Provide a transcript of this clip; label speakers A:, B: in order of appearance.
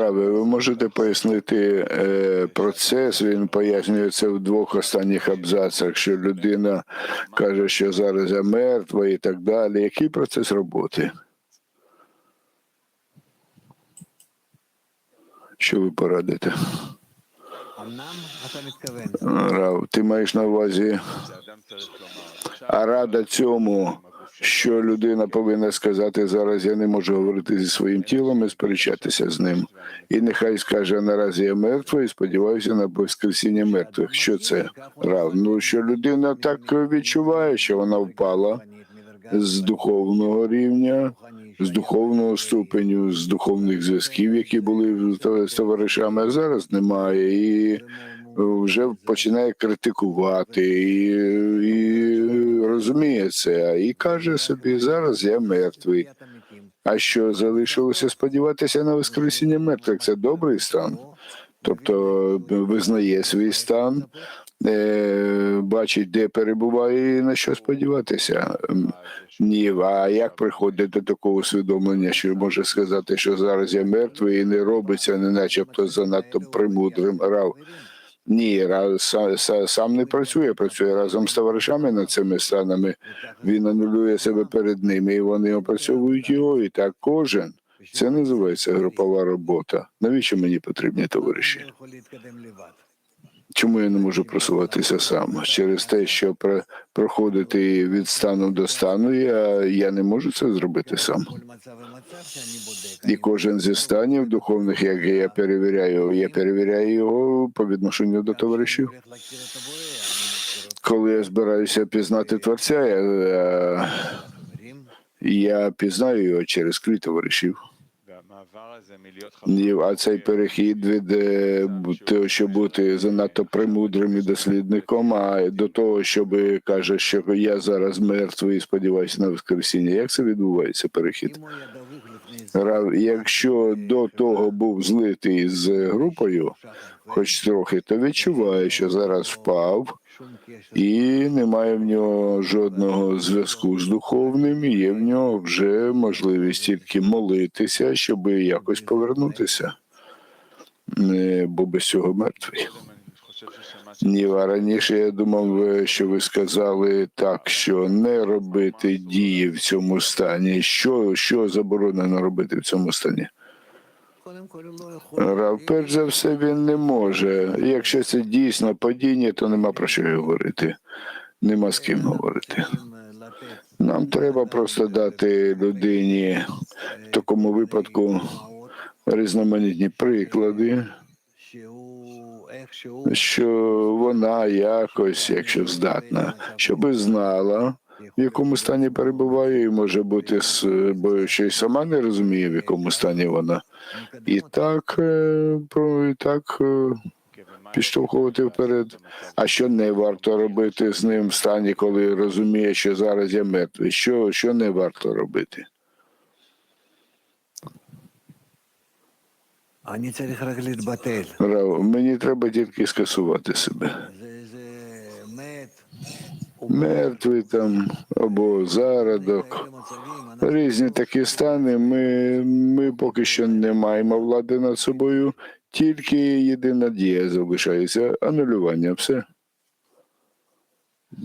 A: Раби, ви можете пояснити е, процес? Він пояснює це в двох останніх абзацах, що людина каже, що зараз я мертва і так далі. Який процес роботи? Що ви порадите? Рав, ти маєш на увазі? А рада цьому що людина повинна сказати зараз, я не можу говорити зі своїм тілом і сперечатися з ним. І нехай скаже наразі я мертва і сподіваюся на воскресіння мертвих. Що це? Рав? Ну що людина так відчуває, що вона впала з духовного рівня, з духовного ступеню, з духовних зв'язків, які були з товаришами, а зараз немає. І вже починає критикувати і, і розуміє і каже собі: зараз я мертвий. А що залишилося сподіватися на воскресіння мертвих? Це добрий стан, тобто визнає свій стан, е, бачить, де перебуває, і на що сподіватися. Ні, а як приходить до такого усвідомлення, що може сказати, що зараз я мертвий і не робиться, не начебто занадто примудрим грав. Ні, сам не працює, працює разом з товаришами над цими станами. Він анулює себе перед ними, і вони опрацьовують його. І так кожен. Це називається групова робота. Навіщо мені потрібні товариші? Чому я не можу просуватися сам? Через те, що проходити від стану до стану, я я не можу це зробити сам. І кожен зі станів духовних, як я перевіряю, я перевіряю його по відношенню до товаришів. Коли я збираюся пізнати творця, я, я пізнаю його через крій товаришів а цей перехід від е, того, щоб бути занадто премудрим і дослідником, а до того, щоб е, каже, що я зараз мертвий і сподіваюся на воскресіння. Як це відбувається? Перехід якщо до того був злитий з групою, хоч трохи, то відчуває, що зараз впав і немає в нього жодного зв'язку з духовним. Є в нього вже можливість тільки молитися, щоб якось повернутися. Бо без цього мертвий. Ні, раніше я думав, е, що ви сказали так, що не робити дії в цьому стані. Що, що заборонено робити в цьому стані? Рав, перш за все, він не може. Якщо це дійсно падіння, то нема про що говорити. Нема з ким говорити. Нам треба просто дати людині в такому випадку різноманітні приклади, що вона якось, якщо здатна, щоби знала в якому стані перебуває, і може бути бо ще й сама не розуміє, в якому стані вона. І так е, і так е, підштовхувати вперед. А що не варто робити з ним в стані, коли розуміє, що зараз я мертвий? Що, Що не варто робити? Мені треба тільки скасувати себе мертвий там або зародок. Різні такі стани. Ми ми поки що не маємо влади над собою, тільки єдина дія залишається анулювання. Все.